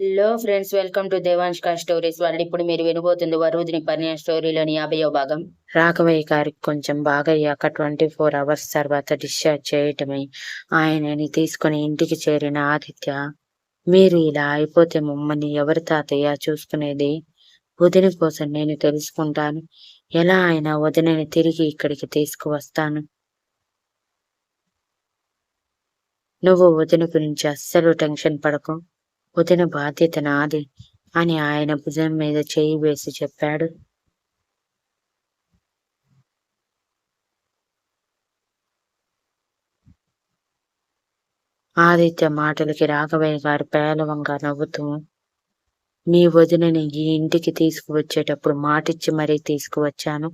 Hello friends welcome to దేవాంష్క stories వాళ్ళు ఇప్పుడు మీరు వినబోతుంది వరుదిని పర్ణ స్టోరీలోని యాభైవ భాగం. రాఘవయ్య గారికి కొంచెం బాగయ్యాక ట్వంటీ ఫోర్ అవర్స్ తర్వాత డిశ్చార్జ్ చేయటమే ఆయనని తీసుకుని ఇంటికి చేరిన ఆదిత్య మీరు ఇలా అయిపోతే మమ్మల్ని ఎవరి తాతయ్య చూసుకునేది? వదిన కోసం నేను తెలుసుకుంటాను. ఎలా అయినా వదినని తిరిగి ఇక్కడికి తీసుకువస్తాను. నువ్వు వదిన గురించి అస్సలు టెన్షన్ పడకు. వదిన బాధ్యత నాది అని ఆయన భుజం మీద చేయి వేసి చెప్పాడు. ఆదిత్య మాటలకి రాఘవయ్య గారు పేలవంగా నవ్వుతూ మీ వదినని ఈ ఇంటికి తీసుకువచ్చేటప్పుడు మాటిచ్చి మరీ తీసుకువచ్చాను.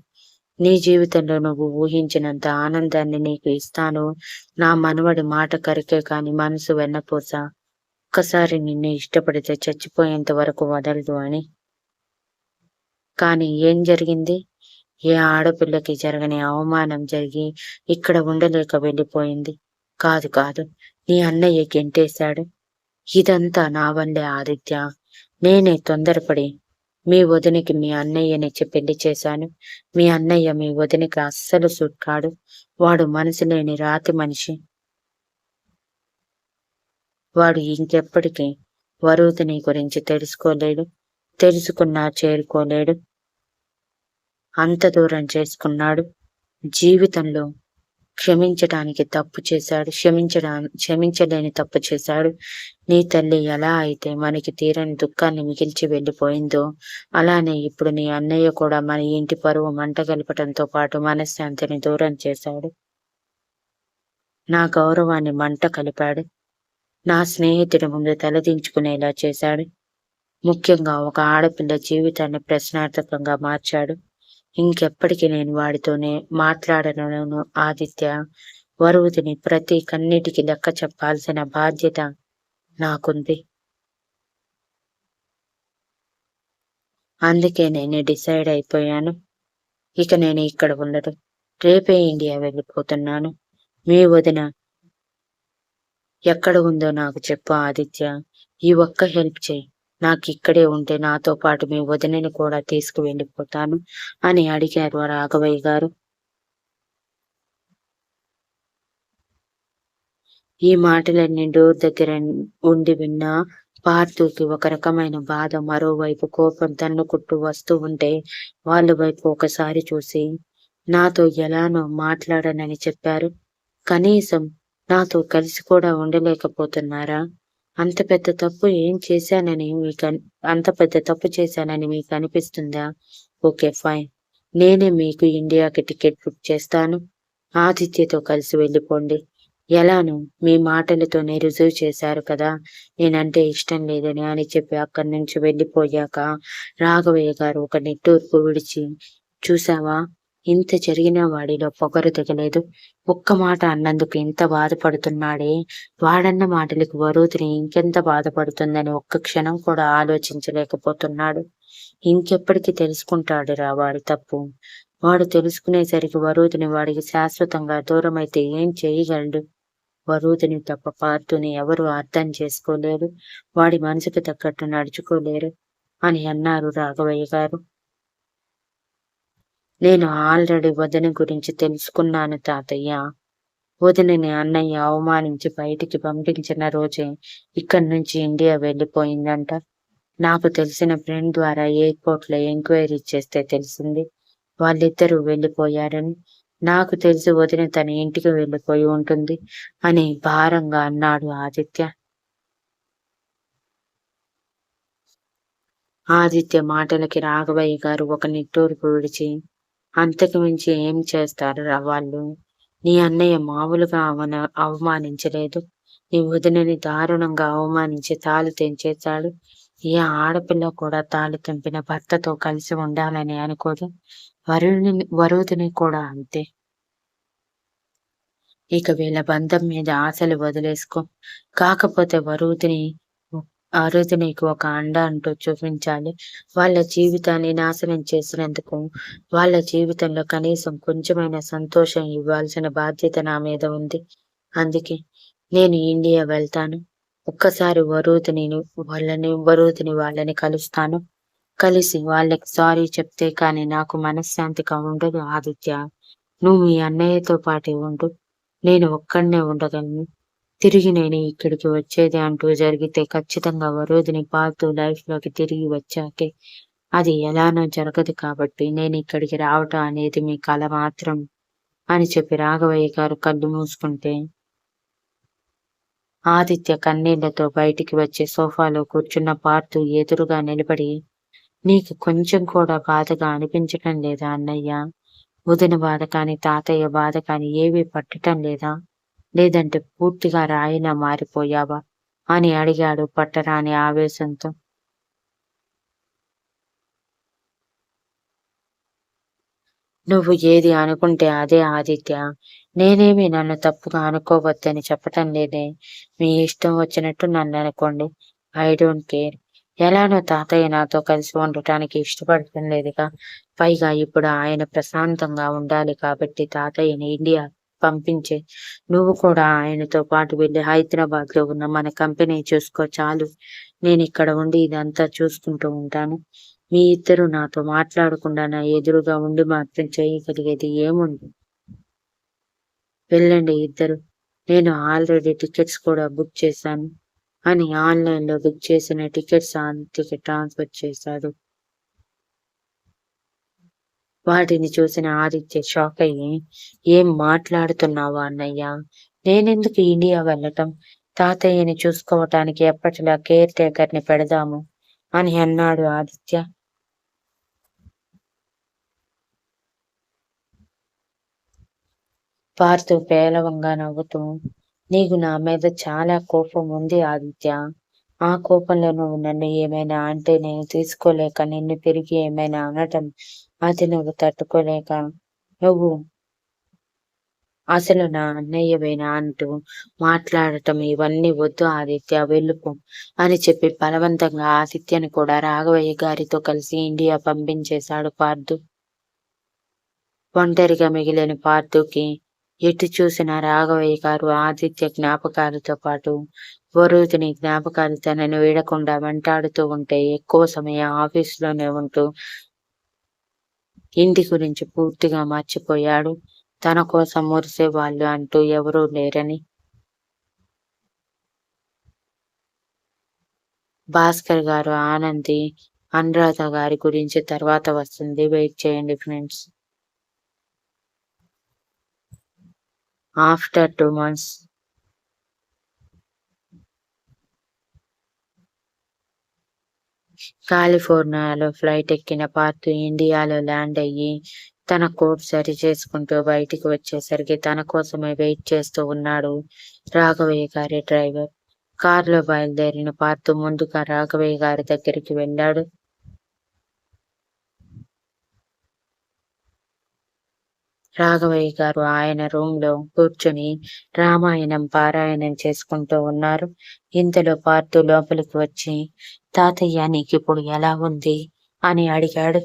నీ జీవితంలో నువ్వు ఊహించినంత ఆనందాన్ని నీకు ఇస్తాను. నా మనవడి మాట కరికే కాని మనసు వెన్నపోసా. ఒక్కసారి నిన్ను ఇష్టపడితే చచ్చిపోయేంత వరకు వదలదు అని. కానీ ఏం జరిగింది? ఏ ఆడపిల్లకి జరగని అవమానం జరిగి ఇక్కడ ఉండలేక వెళ్ళిపోయింది. కాదు కాదు నీ అన్నయ్య గెంటేశాడు. ఇదంతా నా వల్లే ఆదిత్య. నేనే తొందరపడి మీ వదినికి మీ అన్నయ్యనిచ్చి పెళ్ళి చేశాను. మీ అన్నయ్య మీ వదినికి అస్సలు సుట్టాడు వాడు మనసు లేని రాతి మనిషి. వాడు ఇంకెప్పటికీ వరుదిని గురించి తెలుసుకోలేడు తెలుసుకున్నా చేరుకోలేడు. అంత దూరం చేసుకున్నాడు. జీవితంలో క్షమించడానికి తప్పు చేశాడు క్షమించడా క్షమించలేని తప్పు చేశాడు. నీ తల్లి ఎలా అయితే మనకి తీరని దుఃఖాన్ని మిగిల్చి వెళ్ళిపోయిందో అలానే ఇప్పుడు నీ అన్నయ్య కూడా మన ఇంటి పరువు మంట గలపటంతో పాటు మనశ్శాంతిని దూరం చేశాడు. నా గౌరవాన్ని మంట కలిపాడు. నా స్నేహితుడి ముందు తలదించుకునేలా చేశాడు. ముఖ్యంగా ఒక ఆడపిల్ల జీవితాన్ని ప్రశ్నార్థకంగా మార్చాడు. ఇంకెప్పటికీ నేను వాడితోనే మాట్లాడను ఆదిత్య. వరువుతిని ప్రతి కన్నిటికి లెక్క చెప్పాల్సిన బాధ్యత నాకుంది. అందుకే నేను డిసైడ్ అయిపోయాను. ఇక నేను ఇక్కడ ఉండడం రేపే ఇండియా వెళ్ళిపోతున్నాను. మీ వదిన ఎక్కడ ఉందో నాకు చెప్పు ఆదిత్య. ఈ ఒక్క హెల్ప్ చేయి. నాకు ఇక్కడే ఉంటే నాతో పాటు మీ వదినని కూడా తీసుకు వెళ్ళిపోతాను అని అడిగారు రాఘవయ్య గారు. ఈ మాటలన్నీ డోర్ దగ్గర ఉండి విన్నా పార్థుకి ఒక రకమైన బాధ మరోవైపు కోపం తన్నుకుంటూ వస్తూ ఉంటే వాళ్ళ వైపు ఒకసారి చూసి నాతో ఎలానో మాట్లాడనని చెప్పారు. కనీసం నాతో కలిసి కూడా ఉండలేకపోతున్నారా? అంత పెద్ద తప్పు ఏం చేశానని మీకు అంత పెద్ద తప్పు చేశానని మీకు అనిపిస్తుందా? Okay fine. నేనే మీకు ఇండియాకి టికెట్ బుక్ చేస్తాను. ఆదిత్యతో కలిసి వెళ్ళిపోండి. ఎలాను మీ మాటలతోనే రుజువు చేశారు కదా? నేనంటే ఇష్టం లేదని అని చెప్పి అక్కడి నుంచి వెళ్ళిపోయాక రాఘవయ్య గారు ఒక నిట్టూర్పు విడిచి చూసావా? ఇంత జరిగినా వాడిలో పొగరు తెగలేదు. ఒక్క మాట అన్నందుకు ఇంత బాధపడుతున్నాడే? వాడన్న మాటలకు వరుతిని ఇంకెంత బాధపడుతుందని ఒక్క క్షణం కూడా ఆలోచించలేకపోతున్నాడు. ఇంకెప్పటికీ తెలుసుకుంటాడు రా వాడి తప్పు. వాడు తెలుసుకునేసరికి వరుదిని వాడికి శాశ్వతంగా దూరమైతే ఏం చేయగలడు? వరుదిని తప్ప పార్తుని ఎవరు అర్థం చేసుకోలేరు. వాడి మనసుకు తగ్గట్టు నడుచుకోలేరు అని అన్నారు రాఘవయ్య గారు. నేను ఆల్రెడీ వదిన గురించి తెలుసుకున్నాను తాతయ్య. వదినని అన్నయ్య అవమానించి బయటికి పంపించిన రోజే ఇక్కడి నుంచి ఇండియా వెళ్ళిపోయిందంట. నాకు తెలిసిన ఫ్రెండ్ ద్వారా ఎయిర్పోర్ట్లో ఎంక్వైరీ చేస్తే తెలిసింది. వాళ్ళిద్దరూ వెళ్ళిపోయారని. నాకు తెలిసి వదిన తన ఇంటికి వెళ్ళిపోయి ఉంటుంది అని భారంగా అన్నాడు ఆదిత్య. ఆదిత్య మాటలకి రాఘవయ్య గారు ఒక నిట్టూర్పు విడిచి అంతకు మించి ఏం చేస్తారు రా వాళ్ళు? నీ అన్నయ్య మామూలుగా అవన అవమానించలేదు. నీ వదినని దారుణంగా అవమానించి తాళి తెంచేశాడు. ఏ ఆడపిల్ల కూడా తాళి తెంపిన భర్తతో కలిసి ఉండాలని అనుకోదు. వరుని వరుదిని కూడా అంతే. ఇక వీళ్ళ బంధం మీద ఆశలు వదిలేసుకో. కాకపోతే వరుదిని ఆరోజు నీకు ఒక అండ అంటూ చూపించాలి. వాళ్ళ జీవితాన్ని నాశనం చేసినందుకు వాళ్ళ జీవితంలో కనీసం కొంచెమైన సంతోషం ఇవ్వాల్సిన బాధ్యత నా మీద ఉంది. అందుకే నేను ఇండియా వెళ్తాను. ఒక్కసారి వరూధిని వాళ్ళని వరూధిని వాళ్ళని కలుస్తాను. కలిసి వాళ్ళకి సారీ చెప్తే కానీ నాకు మనశ్శాంతిగా ఉండదు ఆదిత్య. నువ్వు మీ అన్నయ్యతో పాటే ఉండు. నేను ఒక్కడనే ఉండగలను. తిరిగి నేను ఇక్కడికి వచ్చేది అంటూ జరిగితే ఖచ్చితంగా వరోధిని పాతు లైఫ్లోకి తిరిగి వచ్చాకే అది ఎలానో జరగదు కాబట్టి నేను ఇక్కడికి రావటం అనేది మీ కళ మాత్రం అని చెప్పి రాఘవయ్య గారు కళ్ళు మూసుకుంటే ఆదిత్య కన్నీళ్ళతో బయటికి వచ్చే సోఫాలో కూర్చున్న పార్థు ఎదురుగా నిలబడి నీకు కొంచెం కూడా బాధగా అనిపించటం లేదా అన్నయ్య? వదిన బాధ కాని తాతయ్య బాధ కాని ఏవీ పట్టటం లేదా? లేదంటే పూర్తిగా రాయిలా మారిపోయావా? అని అడిగాడు పట్టరాని ఆవేశంతో. నువ్వు ఏది అనుకుంటే అదే ఆదిత్య. నేనేమి నన్ను తప్పుగా అనుకోవద్దని చెప్పటం లేదే. మీ ఇష్టం వచ్చినట్టు నన్ను అనుకోండి. I don't care. ఎలానో తాతయ్య నాతో కలిసి ఉండటానికి ఇష్టపడటం లేదుగా. పైగా ఇప్పుడు ఆయన ప్రశాంతంగా ఉండాలి కాబట్టి తాతయ్యని ఇండియా పంపించే. నువ్వు కూడా ఆయనతో పాటు వెళ్ళి హైదరాబాద్లో ఉన్న మన కంపెనీ చూసుకో చాలు. నేను ఇక్కడ ఉండి ఇదంతా చూసుకుంటూ ఉంటాను. మీ ఇద్దరు నాతో మాట్లాడకుండా నా ఎదురుగా ఉండి మాత్రం చేయగలిగేది ఏముంది? వెళ్ళండి ఇద్దరు. నేను ఆల్రెడీ టికెట్స్ కూడా బుక్ చేశాను. అని ఆన్లైన్లో బుక్ చేసిన టికెట్స్ ఆంటీకి ట్రాన్స్ఫర్ చేశాడు వాటిని చూసిన ఆదిత్య షాక్ అయ్యి ఏం మాట్లాడుతున్నావా అన్నయ్య? నేనెందుకు ఇండియా వెళ్ళటం? తాతయ్యని చూసుకోవటానికి ఎప్పటిలా కేర్ టేకర్ని పెడదాము? అని అన్నాడు ఆదిత్య. పార్తు పేలవంగా నవ్వుతూ నీకు నా మీద చాలా కోపం ఉంది ఆదిత్య. ఆ కోపంలో నువ్వు నన్ను ఏమైనా అంటే నేను తీసుకోలేక నిన్ను తిరిగి ఏమైనా అనటం అది నువ్వు తట్టుకోలేక నువ్వు అసలు నా అన్నయ్యవేనా అంటూ మాట్లాడటం ఇవన్నీ వద్దు ఆదిత్య వెళ్ళిపో అని చెప్పి బలవంతంగా ఆదిత్యని కూడా రాఘవయ్య గారితో కలిసి ఇండియా పంపించేశాడు పార్థు. ఒంటరిగా మిగిలిన పార్థుకి ఎటు చూసిన రాఘవయ్య గారు ఆదిత్య జ్ఞాపకాలతో పాటు వరుదిని జ్ఞాపకాలు తనను వీడకుండా వెంటాడుతూ ఉంటే ఎక్కువ సమయం ఆఫీసులోనే ఉంటూ ఇంటి గురించి పూర్తిగా మర్చిపోయాడు. తన కోసం మురిసే వాళ్ళు అంటూ ఎవరూ లేరని. భాస్కర్ గారు ఆనంది అనురాధ గారి గురించి తర్వాత వస్తుంది. వెయిట్ చేయండి ఫ్రెండ్స్. ఆఫ్టర్ టూ మంత్స్ కాలిఫోర్నియాలో ఫ్లైట్ ఎక్కిన పార్థు ఇండియాలో ల్యాండ్ అయ్యి తన కోట్ సరి చేసుకుంటూ బయటికి వచ్చేసరికి తన కోసమే వెయిట్ చేస్తూ ఉన్నాడు రాఘవయ్య గారి డ్రైవర్. కారులో బయలుదేరిన పార్థు ముందుగా రాఘవయ్య గారి దగ్గరికి వెళ్ళాడు. రాఘవయ్య గారు ఆయన రూమ్లో కూర్చుని రామాయణం పారాయణం చేసుకుంటూ ఉన్నారు. ఇంతలో పార్థు లోపలికి వచ్చి తాతయ్య నీకు ఇప్పుడు ఎలా ఉంది? అని అడిగాడు.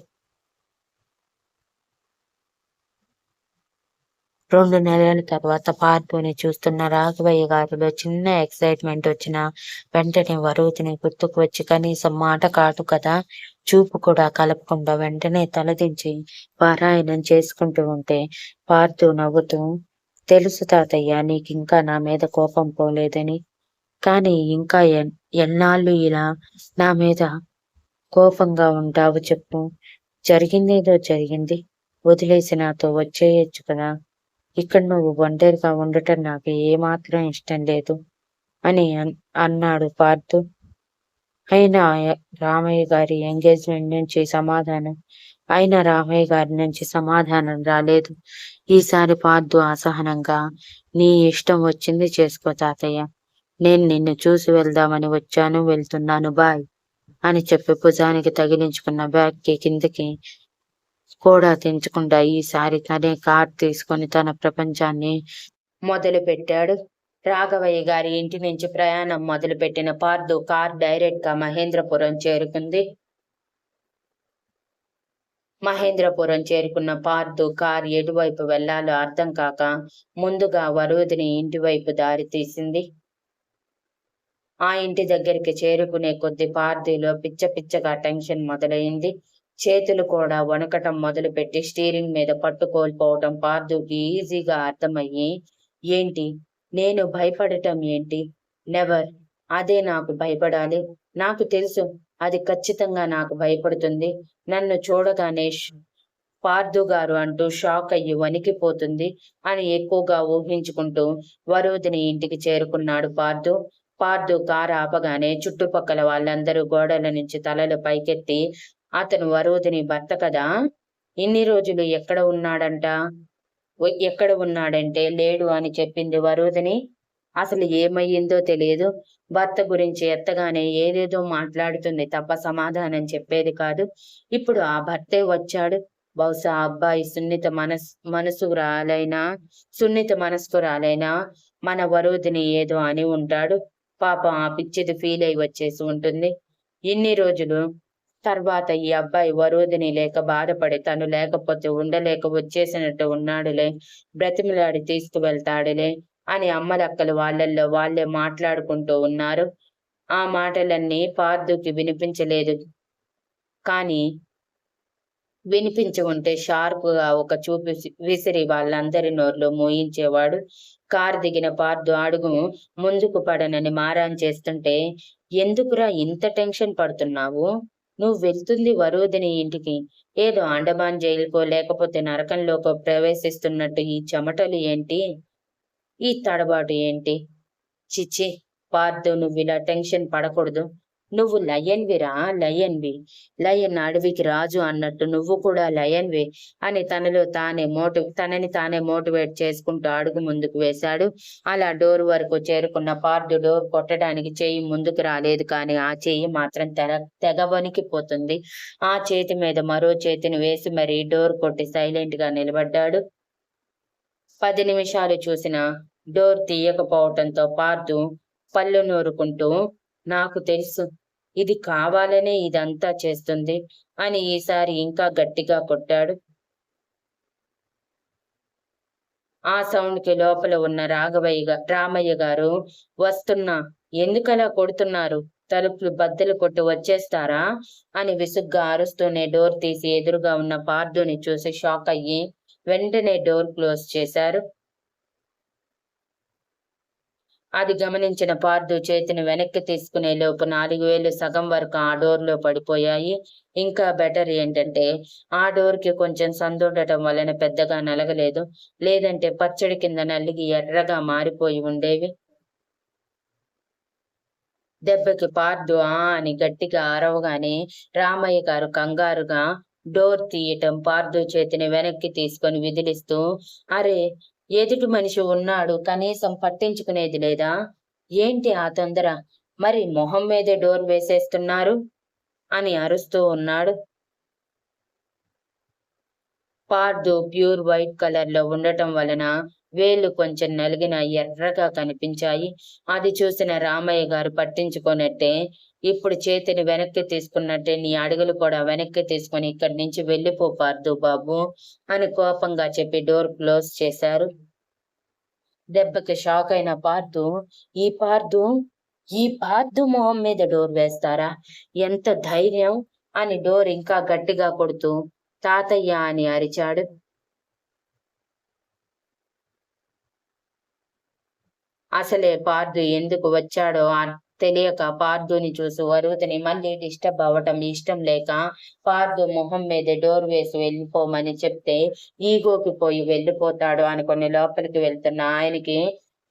రెండు నెలల తర్వాత పార్థుని చూస్తున్న రాఘవయ్య గారిలో చిన్న ఎక్సైట్మెంట్ వచ్చిన వెంటనే వరుతిని గుర్తుకు వచ్చి కనీసం మాట కాదు కదా చూపు కూడా కలపకుండా వెంటనే తలదించి పారాయణం చేసుకుంటూ ఉంటే పార్థు నవ్వుతూ తెలుసు తాతయ్య నీకు ఇంకా నా మీద కోపం పోలేదని. కానీ ఇంకా ఎన్నాళ్ళు ఇలా నా మీద కోపంగా ఉంటావు చెప్పు. జరిగిందేదో జరిగింది. వదిలేసి నాతో వచ్చేయచ్చు కదా. ఇక్కడ నువ్వు ఒంటరిగా ఉండటం నాకు ఏమాత్రం ఇష్టం లేదు అని అన్నాడు పార్థు. అయినా రామయ్య గారి ఎంగేజ్మెంట్ నుంచి సమాధానం అయినా రామయ్య గారి నుంచి సమాధానం రాలేదు. ఈసారి పార్థు అసహనంగా నీ ఇష్టం వచ్చింది చేసుకో తాతయ్య. నేను నిన్ను చూసి వెళ్దామని వచ్చాను వెళ్తున్నాను బాయ్ అని చెప్పి భుజానికి తగిలించుకున్న బ్యాగ్కి కిందకి కూడా తెంచకుండా ఈసారి తనే కార్ తీసుకొని తన ప్రపంచాన్ని మొదలు పెట్టాడు రాఘవయ్య గారి ఇంటి నుంచి ప్రయాణం మొదలుపెట్టిన పార్దు కార్ డైరెక్ట్గా మహేంద్రపురం చేరుకుంది. మహేంద్రపురం చేరుకున్న పార్దు కార్ ఎటువైపు వెళ్ళాలో అర్థం కాక ముందుగా వరుదిని ఇంటి వైపు దారి తీసింది. ఆ ఇంటి దగ్గరికి చేరుకునే కొద్ది పార్దీలో పిచ్చ పిచ్చగా టెన్షన్ మొదలైంది. చేతులు కూడా వణకటం మొదలుపెట్టి స్టీరింగ్ మీద పట్టు కోల్పోవటం పార్థుకి ఈజీగా అర్థమయ్యి ఏంటి? నేను భయపడటం ఏంటి? నెవర్. అదే నాకు భయపడాలి. నాకు తెలుసు. అది ఖచ్చితంగా నాకు భయపడుతుంది. నన్ను చూడగానే పార్థు గారు అంటూ షాక్ అయ్యి వణికిపోతుంది అని ఎక్కువగా ఊహించుకుంటూ వరోధిని ఇంటికి చేరుకున్నాడు పార్థు. పార్థు కారు ఆపగానే చుట్టుపక్కల వాళ్ళందరూ గోడల నుంచి తలలు పైకెత్తి అతను వరోధిని భర్త కదా? ఇన్ని రోజులు ఎక్కడ ఉన్నాడంట? ఎక్కడ ఉన్నాడంటే లేడు అని చెప్పింది వరోధిని. అసలు ఏమయ్యిందో తెలియదు. భర్త గురించి ఎత్తగానే ఏదేదో మాట్లాడుతుంది. తప్ప సమాధానం చెప్పేది కాదు. ఇప్పుడు ఆ భర్తే వచ్చాడు. బహుశా అబ్బాయి సున్నిత మనస్ మనసురాలైనా సున్నిత మనస్కురాలైనా మన వరోధిని ఏదో అని ఉంటాడు. పాపం ఆ పిచ్చిది ఫీల్ అయి వచ్చేసి ఉంటుంది. ఇన్ని రోజులు తర్వాత ఈ అబ్బాయి వరుదిని లేక బాధపడి తను లేకపోతే ఉండలేక వచ్చేసినట్టు ఉన్నాడులే. బ్రతిమిలాడి తీసుకువెళ్తాడులే అని అమ్మలక్కలు వాళ్ళల్లో వాళ్ళే మాట్లాడుకుంటూ ఉన్నారు. ఆ మాటలన్నీ పార్థుకి వినిపించలేదు. కానీ వినిపించి ఉంటే షార్ప్గా ఒక చూపి విసిరి వాళ్ళందరి నోర్లు మోయించేవాడు. కారు దిగిన పార్దు అడుగు ముందుకు పడనని మారాన్ చేస్తుంటే ఎందుకురా ఇంత టెన్షన్ పడుతున్నావు? నువ్వు వెళ్తుంది వరుదిని ఇంటికి. ఏదో అండమాన్ జైలుకో లేకపోతే నరకంలోకో ప్రవేశిస్తున్నట్టు ఈ చెమటలు ఏంటి? ఈ తడబాటు ఏంటి? చిచ్చి పార్దు నువ్వు ఇలా టెన్షన్ పడకూడదు. నువ్వు లయన్విరా లయన్వి లయన్ అడవికి రాజు అన్నట్టు నువ్వు కూడా లయన్వి అని తనలో తానే మోటి తనని తానే మోటివేట్ చేసుకుంటూ అడుగు ముందుకు వేశాడు. అలా డోర్ వరకు చేరుకున్న పార్డు డోర్ కొట్టడానికి చెయ్యి ముందుకు రాలేదు కానీ ఆ చెయ్యి మాత్రం తెగ తెగ వణికిపోతుంది. ఆ చేతి మీద మరో చేతిని వేసి మరీ డోర్ కొట్టి సైలెంట్గా నిలబడ్డాడు. పది నిమిషాలు చూసిన డోర్ తీయకపోవటంతో పార్థు పళ్ళు నూరుకుంటూ నాకు తెలుసు ఇది కావాలనే ఇదంతా చేస్తుంది అని ఈసారి ఇంకా గట్టిగా కొట్టాడు. ఆ సౌండ్కి లోపల ఉన్న రాఘవయ్య రామయ్య గారు వస్తున్నా ఎందుకలా కొడుతున్నారు? తలుపులు బద్దలు కొట్టి వచ్చేస్తారా? అని విసుగ్గా అరుస్తూనే డోర్ తీసి ఎదురుగా ఉన్న పార్థుని చూసి షాక్ అయ్యి వెంటనే డోర్ క్లోజ్ చేశారు. అది గమనించిన పార్దు చేతిని వెనక్కి తీసుకునే లోపు నాలుగు వేలు సగం వరకు ఆ డోర్లో పడిపోయాయి. ఇంకా బెటర్ ఏంటంటే ఆ డోర్కి కొంచెం సందుండటం వలన పెద్దగా నలగలేదు. లేదంటే పచ్చడి కింద నలిగి ఎర్రగా మారిపోయి ఉండేవి. దెబ్బకి పార్దు ఆ అని గట్టిగా అరవగానే రామయ్య గారు కంగారుగా డోర్ తీయటం పార్దు చేతిని వెనక్కి తీసుకొని విదిలిస్తూ అరే ఎదుటి మనిషి ఉన్నాడు కనీసం పట్టించుకునేది లేదా? ఏంటి ఆ తొందర? మరి మొహం మీదే డోర్ వేసేస్తున్నారు? అని అరుస్తూ ఉన్నాడు. పార్దు ప్యూర్ వైట్ కలర్లో ఉండటం వలన వేళ్ళు కొంచెం నలిగిన ఎర్రగా కనిపించాయి. అది చూసిన రామయ్య గారు పట్టించుకున్నట్టే ఇప్పుడు చేతిని వెనక్కి తీసుకున్నట్టే నీ అడుగులు కూడా వెనక్కి తీసుకొని ఇక్కడి నుంచి వెళ్ళిపో పార్దు బాబు అని కోపంగా చెప్పి డోర్ క్లోజ్ చేశారు. దెబ్బకి షాక్ అయిన పార్దు ఈ పార్దు ఈ పార్దు మొహం మీద డోర్ వేస్తారా? ఎంత ధైర్యం! అని డోర్ ఇంకా గట్టిగా కొడుతూ తాతయ్య అని అరిచాడు. అసలే పార్దు ఎందుకు వచ్చాడో తెలియక పార్దుని చూసి వరుదిని మళ్ళీ డిస్టర్బ్ అవ్వటం ఇష్టం లేక పార్దు మొహం మీద డోర్ వేసి వెళ్ళిపోమని చెప్తే ఈగోకి పోయి వెళ్ళిపోతాడు అనుకుని లోపలికి వెళ్తున్న ఆయనకి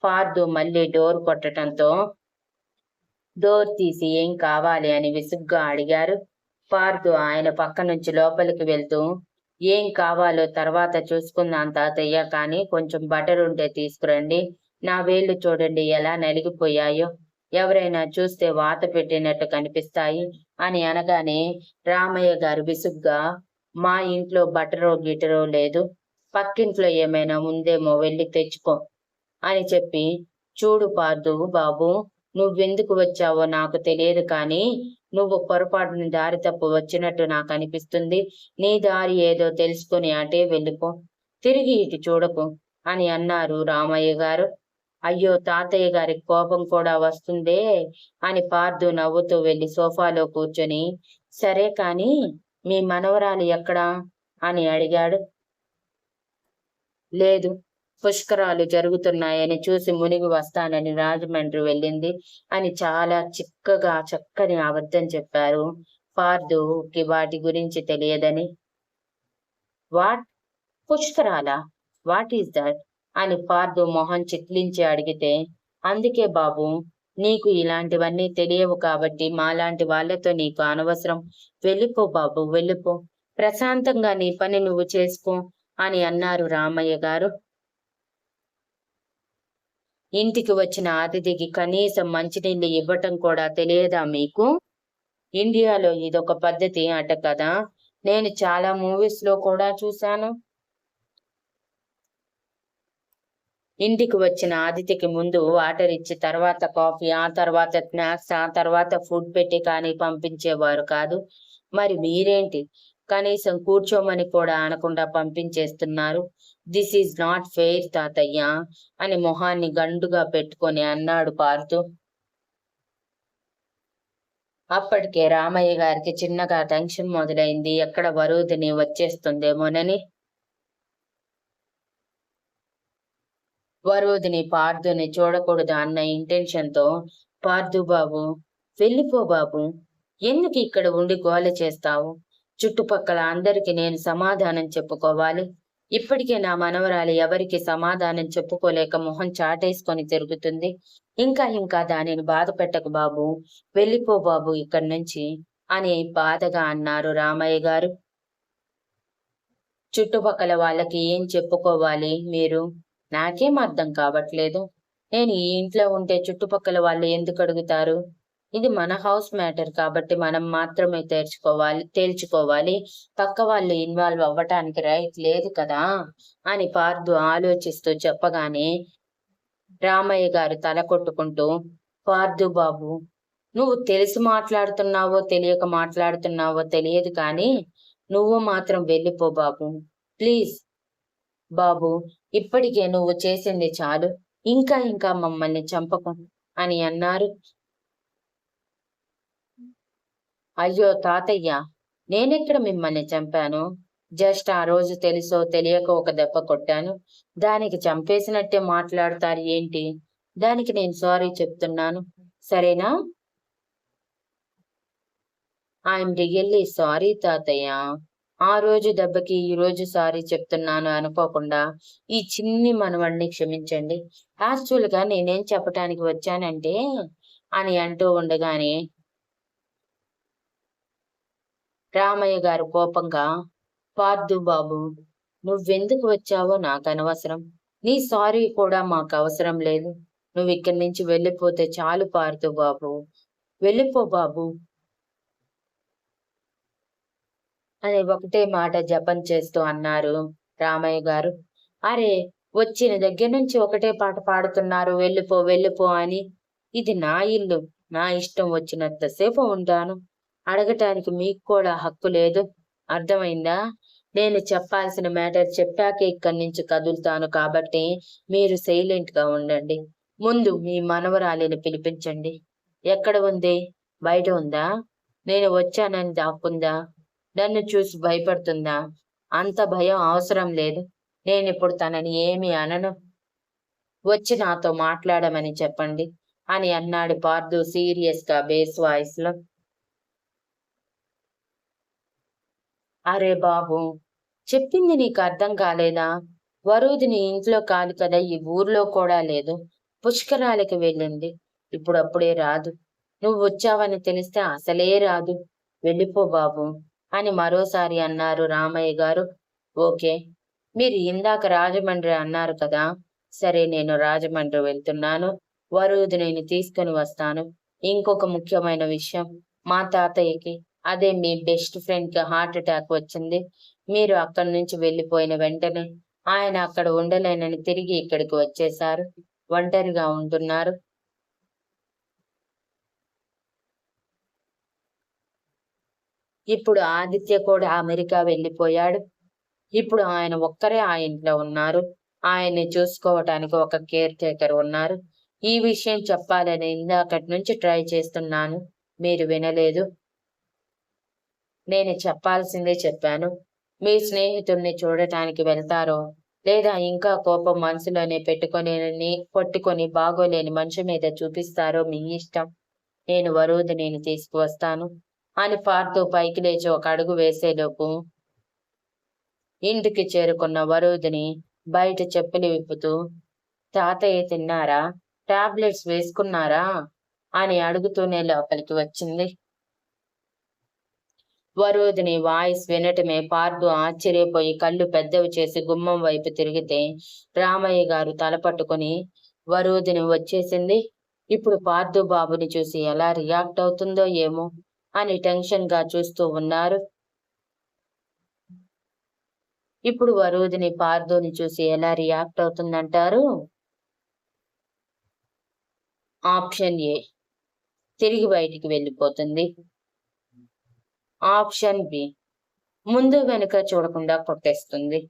పార్దు మళ్ళీ డోర్ కొట్టడంతో డోర్ తీసి ఏం కావాలి అని విసుగ్గా అడిగారు. పార్దు ఆయన పక్క నుంచి లోపలికి వెళ్తూ ఏం కావాలో తర్వాత చూసుకుందాం తాతయ్య కానీ కొంచెం బటర్ ఉంటే తీసుకురండి. నా వేళ్ళు చూడండి ఎలా నలిగిపోయాయో. ఎవరైనా చూస్తే వాత పెట్టినట్టు కనిపిస్తాయి అని అనగానే రామయ్య గారు విసుగ్గా మా ఇంట్లో బటరో గిటరో లేదు పక్కింట్లో ఏమైనా ఉందేమో వెళ్ళి తెచ్చుకో అని చెప్పి చూడు పార్దు బాబు నువ్వెందుకు వచ్చావో నాకు తెలియదు కానీ నువ్వు పొరపాటున దారి తప్పు వచ్చినట్టు నాకు అనిపిస్తుంది. నీ దారి ఏదో తెలుసుకుని అటే వెళ్ళిపో. తిరిగి ఇటు చూడకు అని అన్నారు రామయ్య గారు. అయ్యో తాతయ్య గారి కోపం కూడా వస్తుందే అని పార్దు నవ్వుతూ వెళ్ళి సోఫాలో కూర్చొని సరే కాని మీ మనవరాలు ఎక్కడా? అని అడిగాడు. లేదు పుష్కరాలు జరుగుతున్నాయని చూసి మునిగి వస్తానని రాజమండ్రి వెళ్ళింది అని చాలా చిక్కగా చక్కని అబద్ధం చెప్పారు పార్దుకి వాటి గురించి తెలియదని. వాట్? పుష్కరాలా? What is that? అని ఫార్దు మొహం చిట్లించి అడిగితే అందుకే బాబు నీకు ఇలాంటివన్నీ తెలియవు కాబట్టి మాలాంటి వాళ్ళతో నీకు అనవసరం. వెళ్ళిపో బాబు వెళ్ళిపో. ప్రశాంతంగా నీ పని నువ్వు చేసుకో అని అన్నారు రామయ్య గారు. ఇంటికి వచ్చిన అతిథికి కనీసం మంచినీళ్ళు ఇవ్వటం కూడా తెలియదా మీకు? ఇండియాలో ఇదొక పద్ధతి అట కదా. నేను చాలా మూవీస్లో కూడా చూశాను. ఇంటికి వచ్చిన ఆదిత్యకి ముందు వాటర్ ఇచ్చి తర్వాత కాఫీ ఆ తర్వాత స్నాక్స్ ఆ తర్వాత ఫుడ్ పెట్టి కానీ పంపించేవారు కాదు. మరి మీరేంటి? కనీసం కూర్చోమని కూడా అనకుండా పంపించేస్తున్నారు. దిస్ ఈజ్ నాట్ ఫెయిర్ తాతయ్య అని మొహాన్ని గండుగా పెట్టుకొని అన్నాడు పారుతూ. అప్పటికే రామయ్య గారికి చిన్నగా టెన్షన్ మొదలైంది. ఎక్కడ వరుదిని వచ్చేస్తుందేమోనని వరుదిని పార్థుని చూడకూడదు అన్న ఇంటెన్షన్తో పార్థు బాబు వెళ్ళిపో బాబు ఎందుకు ఇక్కడ ఉండి గోల చేస్తావు? చుట్టుపక్కల అందరికి నేను సమాధానం చెప్పుకోవాలి. ఇప్పటికే నా మనవరాలు ఎవరికి సమాధానం చెప్పుకోలేక మొహం చాటేసుకొని తిరుగుతుంది. ఇంకా ఇంకా దానిని బాధ పెట్టకు బాబు వెళ్ళిపో బాబు ఇక్కడి నుంచి అని బాధగా అన్నారు రామయ్య గారు. చుట్టుపక్కల వాళ్ళకి ఏం చెప్పుకోవాలి మీరు? నాకేం అర్థం కావట్లేదు. నేను ఈ ఇంట్లో ఉంటే చుట్టుపక్కల వాళ్ళు ఎందుకు అడుగుతారు? ఇది మన హౌస్ మ్యాటర్ కాబట్టి మనం మాత్రమే తేల్చుకోవాలి తేల్చుకోవాలి. పక్క వాళ్ళు ఇన్వాల్వ్ అవ్వటానికి రైట్ లేదు కదా? అని పార్దు ఆలోచిస్తూ చెప్పగానే రామయ్య గారు తల కొట్టుకుంటూ పార్దు బాబు నువ్వు తెలిసి మాట్లాడుతున్నావో తెలియక మాట్లాడుతున్నావో తెలియదు కానీ నువ్వు మాత్రం వెళ్ళిపో బాబు. ప్లీజ్ బాబు ఇప్పటికే నువ్వు చేసింది చాలు. ఇంకా ఇంకా మమ్మల్ని చంపకు అని అన్నారు. అయ్యో తాతయ్య నేనెక్కడ మిమ్మల్ని చంపాను? జస్ట్ ఆ రోజు తెలుసో తెలియక ఒక దెబ్బ కొట్టాను. దానికి చంపేసినట్టే మాట్లాడతారు ఏంటి? దానికి నేను సారీ చెప్తున్నాను. సరేనా? ఐఎమ్ రియల్లీ సారీ తాతయ్య. ఆ రోజు దెబ్బకి ఈ రోజు సారీ చెప్తున్నాను అనుకోకుండా ఈ చిన్ని మనవడిని క్షమించండి. యాక్చువల్గా నేనేం చెప్పటానికి వచ్చానంటే అని అంటూ ఉండగానే రామయ్య గారు కోపంగా పార్దు బాబు నువ్వెందుకు వచ్చావో నాకు అనవసరం నీ సారీ కూడా మాకు అవసరం లేదు. నువ్వు ఇక్కడి నుంచి వెళ్ళిపోతే చాలు పార్దు బాబు. వెళ్ళిపో బాబు. అని ఒకటే మాట జపం చేస్తూ అన్నారు రామయ్య గారు. అరే వచ్చిన దగ్గర నుంచి ఒకటే పాట పాడుతున్నారు. వెళ్ళిపో వెళ్ళిపో అని. ఇది నా ఇల్లు. నా ఇష్టం వచ్చినంతసేపు ఉంటాను. అడగటానికి మీకు కూడా హక్కు లేదు. అర్థమైందా? నేను చెప్పాల్సిన మ్యాటర్ చెప్పాకే ఇక్కడి నుంచి కదులుతాను కాబట్టి మీరు సైలెంట్గా ఉండండి. ముందు మీ మనవరాలిని పిలిపించండి. ఎక్కడ ఉంది? బయట ఉందా? నేను వచ్చానని దాక్కుందా? నన్ను చూసి భయపడుతుందా? అంత భయం అవసరం లేదు. నేను ఇప్పుడు తనని ఏమి అనను. వచ్చి నాతో మాట్లాడమని చెప్పండి అని అన్నాడు పార్దు సీరియస్గా బేస్ వాయిస్లో అరే బాబు చెప్పింది నీకు అర్థం కాలేదా? వరుదిని ఇంట్లో కాదు కదా ఈ ఊర్లో కూడా లేదు. పుష్కరాలకి వెళ్ళింది. ఇప్పుడప్పుడే రాదు. నువ్వు వచ్చావని తెలిస్తే అసలే రాదు. వెళ్ళిపో బాబు. అని మరోసారి అన్నారు రామయ్య గారు. ఓకే మీరు ఇందాక రాజమండ్రి అన్నారు కదా సరే నేను రాజమండ్రి వెళ్తున్నాను. వరుదిని తీసుకుని వస్తాను. ఇంకొక ముఖ్యమైన విషయం మా తాతయ్యకి అదే మీ బెస్ట్ ఫ్రెండ్కి హార్ట్ అటాక్ వచ్చింది. మీరు అక్కడి నుంచి వెళ్ళిపోయిన వెంటనే ఆయన అక్కడ ఉండలేనని తిరిగి ఇక్కడికి వచ్చేశారు ఒంటరిగా ఉంటున్నారు. ఇప్పుడు ఆదిత్య కూడా అమెరికా వెళ్ళిపోయాడు. ఇప్పుడు ఆయన ఒక్కరే ఆ ఇంట్లో ఉన్నారు. ఆయన్ని చూసుకోవటానికి ఒక కేర్ టేకర్ ఉన్నారు. ఈ విషయం చెప్పాలని ఇందాకటి నుంచి ట్రై చేస్తున్నాను. మీరు వినలేదు. నేను చెప్పాల్సిందే చెప్పాను. మీ స్నేహితుల్ని చూడటానికి వెళ్తారో లేదా ఇంకా కోపం మనసులోనే పెట్టుకొని కొట్టుకొని బాగోలేని మనిషి మీద చూపిస్తారో మీ ఇష్టం. నేను వరువుది నేను తీసుకువస్తాను. అని పార్తూ పైకి లేచి ఒక అడుగు వేసేలోపు ఇంటికి చేరుకున్న వరుదిని బయట చెప్పులు విప్పుతూ తాతయ్య తిన్నారా? టాబ్లెట్స్ వేసుకున్నారా? అని అడుగుతూనే లోపలికి వచ్చింది. వరుదిని వాయిస్ వినటమే పార్దు ఆశ్చర్యపోయి కళ్ళు పెద్దవి చేసి గుమ్మం వైపు తిరిగితే రామయ్య గారు తలపట్టుకుని వరుదిని వచ్చేసింది? ఇప్పుడు పార్దు బాబుని చూసి ఎలా రియాక్ట్ అవుతుందో ఏమో? అని టెన్షన్గా చూస్తూ ఉన్నారు. ఇప్పుడు వరుదిని పార్దోని చూసి ఎలా రియాక్ట్ అవుతుందంటారు? Option A. తిరిగి బయటికి వెళ్ళిపోతుంది. Option B. ముందు వెనుక చూడకుండా కొట్టేస్తుంది.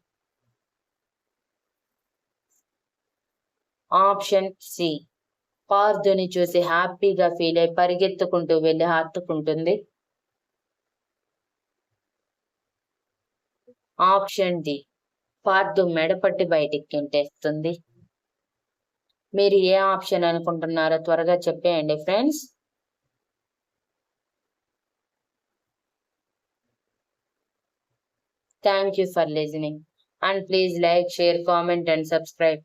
Option C. పార్థుని చూసి హ్యాపీగా ఫీల్ అయి పరిగెత్తుకుంటూ వెళ్ళి హత్తుకుంటుంది. Option D. పార్థు మెడపట్టి బయటికి కింటేస్తుంది మీరు ఏ ఆప్షన్ అనుకుంటున్నారో త్వరగా చెప్పేయండి friends. Thank you for listening. And please like share comment and subscribe.